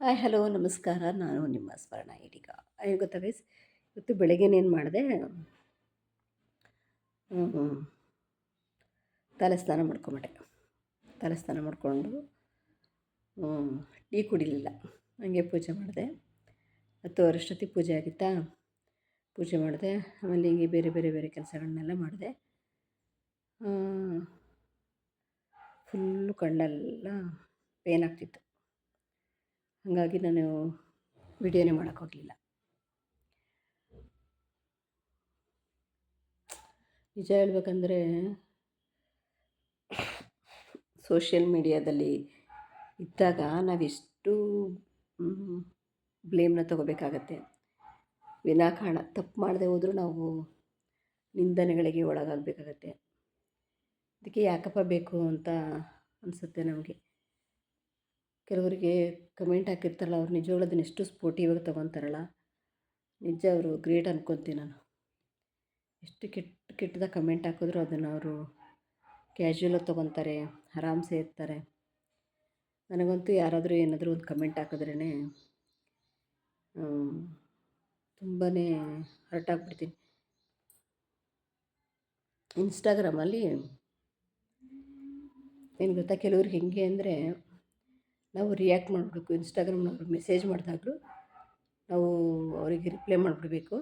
Hi, hello, ನಮಸ್ಕಾರ. ನಾನು ನಿಮ್ಮ ಸ್ಮರಣ ಇದೀಗ ಗೊತ್ತಾ ಗೈಸ್ ಇವತ್ತು ಬೆಳಗ್ಗೆನೇನು ಮಾಡಿದೆ? ತಲೆ ಸ್ನಾನ ಮಾಡ್ಕೊಂಬಿಟ್ಟೆ. ತಲೆ ಸ್ನಾನ ಮಾಡಿಕೊಂಡು ಟೀ ಕುಡಿಲಿಲ್ಲ. ಹಂಗೆ ಪೂಜೆ ಮಾಡಿದೆ. ಹತ್ತು ವರ್ಷತಿ ಪೂಜೆ ಆಗಿತ್ತಾ? ಪೂಜೆ ಮಾಡಿದೆ. ಆಮೇಲೆ ಹಿಂಗೆ ಬೇರೆ ಬೇರೆ ಬೇರೆ ಕೆಲಸಗಳನ್ನೆಲ್ಲ ಮಾಡಿದೆ. ಫುಲ್ಲು ಕಣ್ಣೆಲ್ಲ ಪೇನ್ ಆಗ್ತಿತ್ತು. ಹಾಗಾಗಿ ನಾನು ವಿಡಿಯೋನೇ ಮಾಡೋಕ್ಕೋಗಲಿಲ್ಲ ನಿಜ ಹೇಳ್ಬೇಕಂದ್ರೆ ಸೋಷಿಯಲ್ ಮೀಡಿಯಾದಲ್ಲಿ ಇದ್ದಾಗ ನಾವೆಷ್ಟು ಬ್ಲೇಮ್ನ ತಗೋಬೇಕಾಗತ್ತೆ. ವಿನಾಕಾರಣ ತಪ್ಪು ಮಾಡದೆ ಹೋದರೂ ನಾವು ನಿಂದನೆಗಳಿಗೆ ಒಳಗಾಗಬೇಕಾಗತ್ತೆ. ಅದಕ್ಕೆ ಯಾಕಪ್ಪ ಬೇಕು ಅಂತ ಅನಿಸುತ್ತೆ ನಮಗೆ. ಕೆಲವರಿಗೆ ಕಮೆಂಟ್ ಹಾಕಿರ್ತಾರಲ್ಲ, ಅವ್ರು ನಿಜವಾಗ್ಲೂ ಅದನ್ನು ಎಷ್ಟು ಸ್ಪೋರ್ಟಿವಾಗಿ ತೊಗೊತಾರಲ್ಲ. ನಿಜ ಅವರು ಗ್ರೇಟ್ ಅನ್ಕೊತೀನಿ ನಾನು. ಎಷ್ಟು ಕೆಟ್ಟ ಕೆಟ್ಟದಾಗ ಕಮೆಂಟ್ ಹಾಕಿದ್ರು ಅದನ್ನು ಅವರು ಕ್ಯಾಶುವಲಾಗಿ ತೊಗೊತಾರೆ, ಆರಾಮ್ಸೆ ಇರ್ತಾರೆ. ನನಗಂತೂ ಯಾರಾದರೂ ಏನಾದರೂ ಒಂದು ಕಮೆಂಟ್ ಹಾಕಿದ್ರೇ ತುಂಬಾ ಹರ್ಟ್ ಆಗಿಬಿಡ್ತೀನಿ. ಇನ್ಸ್ಟಾಗ್ರಾಮಲ್ಲಿ ಏನು ಗೊತ್ತಾ ಕೆಲವ್ರಿಗೆ ಹೆಂಗೆ ಅಂದರೆ ನಾವು ರಿಯಾಕ್ಟ್ ಮಾಡಿಬಿಡ್ಬೇಕು ಇನ್ಸ್ಟಾಗ್ರಾಮ್ನವ್ರು ಮೆಸೇಜ್ ಮಾಡಿದಾಗಲೂ ನಾವು ಅವರಿಗೆ ರಿಪ್ಲೈ ಮಾಡಿಬಿಡ್ಬೇಕು.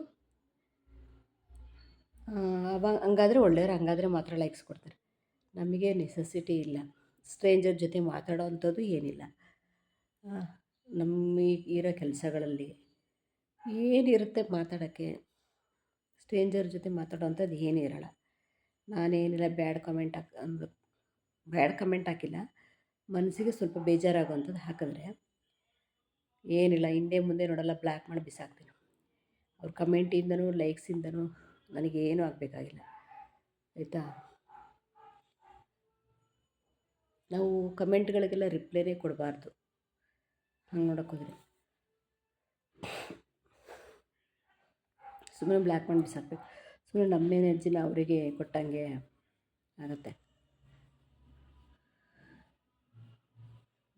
ಅವಾಗ ಹಂಗಾದ್ರೆ ಒಳ್ಳೆಯವ್ರು, ಹಂಗಾದ್ರೆ ಮಾತ್ರ ಲೈಕ್ಸ್ ಕೊಡ್ತಾರೆ. ನಮಗೆ ನೆಸೆಸಿಟಿ ಇಲ್ಲ. ಸ್ಟ್ರೇಂಜರ್ ಜೊತೆ ಮಾತಾಡೋ ಅಂಥದ್ದು ಏನಿಲ್ಲ ನಮ್ಮ ಇರೋ ಕೆಲಸಗಳಲ್ಲಿ ಏನಿರುತ್ತೆ ಮಾತಾಡೋಕ್ಕೆ? ಸ್ಟ್ರೇಂಜರ್ ಜೊತೆ ಮಾತಾಡೋ ಅಂಥದ್ದು ಏನೂ ಇರೋಲ್ಲ ನಾನೇನಿಲ್ಲ ಬ್ಯಾಡ್ ಕಮೆಂಟ್ ಹಾಕಿ ಬ್ಯಾಡ್ ಕಮೆಂಟ್ ಹಾಕಿಲ್ಲ. ಮನಸ್ಸಿಗೆ ಸ್ವಲ್ಪ ಬೇಜಾರಾಗುವಂಥದ್ದು ಹಾಕಿದ್ರೆ, ಏನಿಲ್ಲ, ಹಿಂದೆ ಮುಂದೆ ನೋಡಲ್ಲ ಬ್ಲ್ಯಾಕ್ ಮಾಡಿ ಬಿಸಾಕ್ತೀನಿ. ಅವ್ರ ಕಮೆಂಟಿಂದನೂ ಲೈಕ್ಸಿಂದನೂ ನನಗೇನು ಆಗಬೇಕಾಗಿಲ್ಲ. ಆಯಿತಾ? ನಾವು ಕಮೆಂಟ್ಗಳಿಗೆಲ್ಲ ರಿಪ್ಲೈನೇ ಕೊಡಬಾರ್ದು. ಹಂಗೆ ನೋಡೋಕ್ಕೋದ್ರೆ ಸುಮ್ಮನೆ ಬ್ಲ್ಯಾಕ್ ಮಾಡಿ ಬಿಸಾಕಬೇಕು. ಸುಮ್ಮನೆ ನಮ್ಮ ಎನರ್ಜಿನ ಅವರಿಗೆ ಕೊಟ್ಟಂಗೆ ಆಗುತ್ತೆ.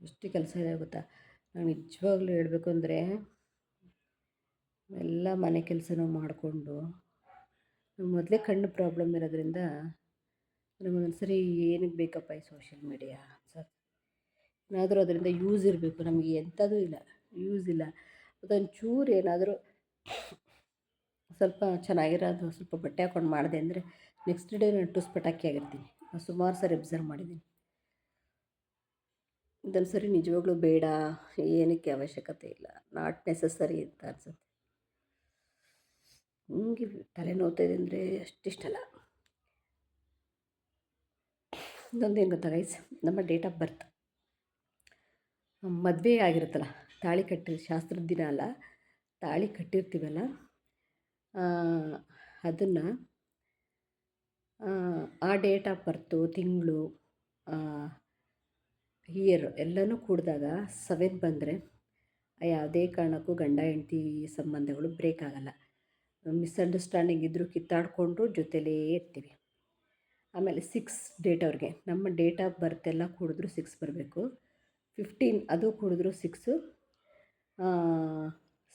ಎಷ್ಟು ಕೆಲಸ ಇದೆ ಗೊತ್ತಾ? ನಾನು ನಿಜವಾಗ್ಲೂ ಹೇಳಬೇಕು ಅಂದರೆ, ಎಲ್ಲ ಮನೆ ಕೆಲಸನೂ ಮಾಡಿಕೊಂಡು ಮೊದಲೇ ಕಣ್ಣು ಪ್ರಾಬ್ಲಮ್ ಇರೋದ್ರಿಂದ ನಮಗೊಂದು ಸರಿ ಏನಕ್ಕೆ ಬೇಕಪ್ಪ ಈ ಸೋಷಿಯಲ್ ಮೀಡಿಯಾ ಸರ್ ಏನಾದರೂ ಅದರಿಂದ ಯೂಸ್ ಇರಬೇಕು. ನಮಗೆ ಎಂಥದೂ ಇಲ್ಲ. ಯೂಸ್ ಇಲ್ಲ. ಅದೊಂದು ಚೂರು ಏನಾದರೂ ಸ್ವಲ್ಪ ಚೆನ್ನಾಗಿರೋದು, ಸ್ವಲ್ಪ ಬಟ್ಟೆ ಹಾಕ್ಕೊಂಡು ಮಾಡಿದೆ ಅಂದರೆ ನೆಕ್ಸ್ಟ್ ಡೇ ನಾನು ಟುಸ್ ಪಟಾಕಿ ಆಗಿರ್ತೀನಿ ಸುಮಾರು ಸರಿ ಅಬ್ಸರ್ವ್ ಮಾಡಿದ್ದೀನಿ. ಇದೊಂದು ಸರಿ ನಿಜವಾಗ್ಲೂ ಬೇಡ, ಏನಕ್ಕೆ ಅವಶ್ಯಕತೆ ಇಲ್ಲ ನಾಟ್ ನೆಸಸರಿ ಅಂತ ಅನ್ಸುತ್ತೆ. ಹಿಂಗೆ ತಲೆ ನೋವ್ತಾಯಿದೆ ಅಂದರೆ ಅಷ್ಟಿಷ್ಟಲ್ಲ ಇನ್ನೊಂದು ಏನು ಗೊತ್ತಾ ಗೈಸ್ ನಮ್ಮ ಡೇಟ್ ಆಫ್ ಬರ್ತ್ ಮದುವೆ ಆಗಿರುತ್ತಲ್ಲ, ತಾಳಿ ಕಟ್ಟಿ ಶಾಸ್ತ್ರದ ದಿನ ಅಲ್ಲ, ತಾಳಿ ಕಟ್ಟಿರ್ತೀವಲ್ಲ ಅದನ್ನು, ಆ ಡೇಟ್ ಆಫ್ ಬರ್ತು ತಿಂಗಳು ಇಯರ್ ಎಲ್ಲನೂ ಕೂಡಿದಾಗ ಸೆವೆನ್ ಬಂದರೆ ಯಾವುದೇ ಕಾರಣಕ್ಕೂ ಗಂಡ, ಹೆಂಡತಿ ಸಂಬಂಧಗಳು ಬ್ರೇಕ್ ಆಗಲ್ಲ. ಮಿಸ್ಅಂಡರ್ಸ್ಟ್ಯಾಂಡಿಂಗ್ ಇದ್ದರೂ ಕಿತ್ತಾಡಿಕೊಂಡು ಜೊತೆಲೇ ಇರ್ತೀವಿ. ಆಮೇಲೆ ಸಿಕ್ಸ್ ಡೇಟ್ ಅವ್ರಿಗೆ, ನಮ್ಮ ಡೇಟ್ ಆಫ್ ಬರ್ತ್ ಎಲ್ಲ ಕೂಡಿದ್ರು ಸಿಕ್ಸ್ ಬರಬೇಕು. ಫಿಫ್ಟೀನ್ ಅದು ಕೂಡಿದ್ರು ಸಿಕ್ಸು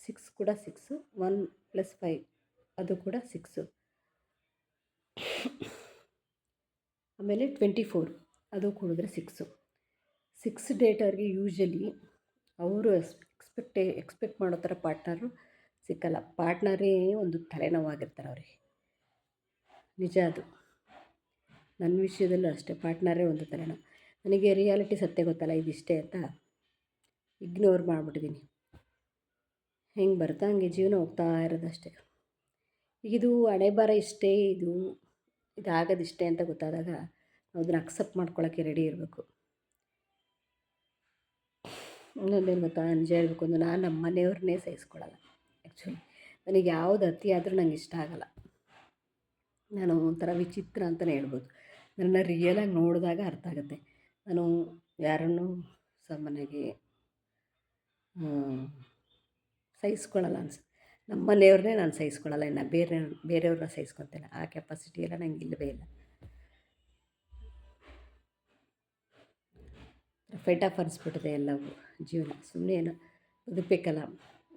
ಸಿಕ್ಸ್ ಕೂಡ ಸಿಕ್ಸು ಒನ್ ಪ್ಲಸ್ ಫೈವ್ ಅದು ಕೂಡ ಸಿಕ್ಸು ಆಮೇಲೆ ಟ್ವೆಂಟಿ ಫೋರ್ ಅದು ಕೂಡಿದ್ರೆ ಸಿಕ್ಸು ಸಿಕ್ಸ್ ಡೇಟರ್ಗೆ ಯೂಶ್ವಲಿ ಅವರು ಎಕ್ಸ್ಪೆಕ್ಟೇ, ಎಕ್ಸ್ಪೆಕ್ಟ್ ಮಾಡೋ ಥರ ಪಾರ್ಟ್ನರು ಸಿಕ್ಕಲ್ಲ. ಪಾರ್ಟ್ನರೇ ಒಂದು ತಲೆನೋವಾಗಿರ್ತಾರೆ ಅವರಿಗೆ. ನಿಜ ಅದು. ನನ್ನ ವಿಷಯದಲ್ಲೂ ಅಷ್ಟೇ, ಪಾರ್ಟ್ನರೇ ಒಂದು ತಲೆನೋವು ನನಗೆ ರಿಯಾಲಿಟಿ ಸತ್ಯ ಗೊತ್ತಲ್ಲ, ಇದಿಷ್ಟೇ ಅಂತ ಇಗ್ನೋರ್ ಮಾಡಿಬಿಟ್ಟಿದ್ದೀನಿ ಹೆಂಗೆ ಬರ್ತಾ ಹಂಗೆ ಜೀವನ ಹೋಗ್ತಾ ಇರೋದಷ್ಟೇ. ಇದು ಹಣೆ ಬರ ಇಷ್ಟೇ, ಇದು ಇದಾಗೋದಿಷ್ಟೇ ಅಂತ ಗೊತ್ತಾದಾಗ ಅದನ್ನು ಅಕ್ಸೆಪ್ಟ್ ಮಾಡ್ಕೊಳ್ಳೋಕ್ಕೆ ರೆಡಿ ಇರಬೇಕು. ಇನ್ನೊಂದೇನು ಗೊತ್ತಾ? ನಿಜ ಹೇಳಬೇಕು ಅಂದ್ರೆ ನಾನು ನಮ್ಮ ಮನೆಯವ್ರನ್ನೇ ಸಹಿಸ್ಕೊಳ್ಳಲ್ಲ. ಆ್ಯಕ್ಚುಲಿ ನನಗೆ ಯಾವ್ದು ಅತಿ ಆದರೂ ನಂಗೆ ಇಷ್ಟ ಆಗಲ್ಲ. ನಾನು ಒಂಥರ ವಿಚಿತ್ರ ಅಂತಲೇ ಹೇಳ್ಬೋದು. ನನ್ನ ರಿಯಲಾಗಿ ನೋಡಿದಾಗ ಅರ್ಥ ಆಗುತ್ತೆ. ನಾನು ಯಾರನ್ನೂ ಸಾಮಾನ್ಯವಾಗಿ ಸಹಿಸ್ಕೊಳ್ಳಲ್ಲ ಅನ್ಸುತ್ತೆ ನಮ್ಮ ಮನೆಯವ್ರನ್ನೇ ನಾನು ಸಹಿಸ್ಕೊಳ್ಳಲ್ಲ, ಇನ್ನು ಬೇರೆ, ಬೇರೆಯವ್ರನ್ನ ಸಹಿಸ್ಕೊಳ್ತಿಲ್ಲ ಆ ಕೆಪಾಸಿಟಿ ಎಲ್ಲ ನಂಗೆ ಇಲ್ಲವೇ ಇಲ್ಲ. ಫೈಟ್ ಆಫ್ ಅನಿಸ್ಬಿಟ್ಟಿದೆ ಎಲ್ಲವೂ ಜೀವನ. ಸುಮ್ಮನೆ ಏನೋ ಬದುಕಬೇಕಲ್ಲ,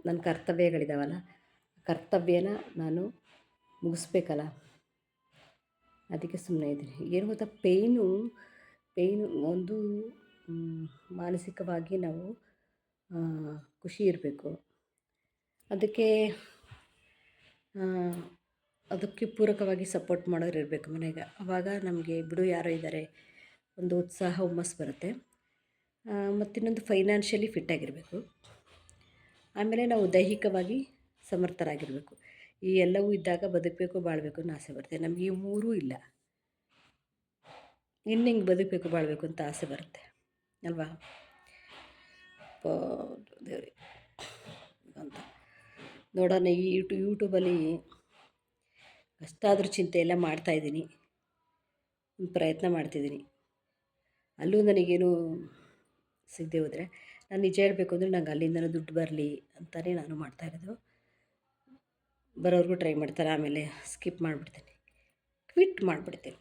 ನನ್ನ ಕರ್ತವ್ಯಗಳಿದ್ದಾವಲ್ಲ ಕರ್ತವ್ಯನ ನಾನು ಮುಗಿಸ್ಬೇಕಲ್ಲ. ಅದಕ್ಕೆ ಸುಮ್ಮನೆ ಇದ್ದೀನಿ. ಏನು ಗೊತ್ತಾ, ಪೇಯ್ನು ಪೇಯ್ನು ಒಂದು ಮಾನಸಿಕವಾಗಿ ನಾವು ಖುಷಿ ಇರಬೇಕು. ಅದಕ್ಕೆ ಅದಕ್ಕೆ ಪೂರಕವಾಗಿ ಸಪೋರ್ಟ್ ಮಾಡೋರು ಇರಬೇಕು ಮನೆಗೆ. ಆವಾಗ ನಮಗೆ ಬಿಡು ಯಾರೋ ಇದ್ದಾರೆ, ಒಂದು ಉತ್ಸಾಹ, ಹುಮ್ಮಸ್ಸು ಬರುತ್ತೆ. ಮತ್ತು ಇನ್ನೊಂದು ಫೈನಾನ್ಷಿಯಲಿ ಫಿಟ್ಟಾಗಿರಬೇಕು ಆಮೇಲೆ ನಾವು ದೈಹಿಕವಾಗಿ ಸಮರ್ಥರಾಗಿರಬೇಕು. ಈ ಎಲ್ಲವೂ ಇದ್ದಾಗ ಬದುಕಬೇಕು, ಬಾಳಬೇಕು ಅನ್ನೋ ಆಸೆ ಬರುತ್ತೆ. ನಮಗೆ ಈ ಮೂರೂ ಇಲ್ಲ. ಇನ್ನು ಹಿಂಗೆ ಬದುಕಬೇಕು, ಬಾಳಬೇಕು ಅಂತ ಆಸೆ ಬರುತ್ತೆ. ಅಲ್ವಾ? ದೇವ್ರಿ. ಅಂತ. ನೋಡೋಣ, ಈ ಯೂಟು ಯೂಟ್ಯೂಬಲ್ಲಿ ಅಷ್ಟಾದರೂ ಚಿಂತೆ ಎಲ್ಲ ಮಾಡ್ತಾಯಿದ್ದೀನಿ ಪ್ರಯತ್ನ ಮಾಡ್ತಿದ್ದೀನಿ. ಅಲ್ಲೂ ನನಗೇನು ಸಿಗದೆ ಹೋದರೆ ನಾನು ನಿಜ ಹೇಳಬೇಕು ಅಂದರೆ ನಂಗೆ ಅಲ್ಲಿಂದನೂ ದುಡ್ಡು ಬರಲಿ ಅಂತಲೇ ನಾನು ಮಾಡ್ತಾ ಇರೋದು. ಬರೋರಿಗೂ ಟ್ರೈ ಮಾಡ್ತಾರೆ, ಆಮೇಲೆ ಸ್ಕಿಪ್ ಮಾಡಿಬಿಡ್ತೀನಿ. ಕ್ವಿಟ್ ಮಾಡಿಬಿಡ್ತೀನಿ.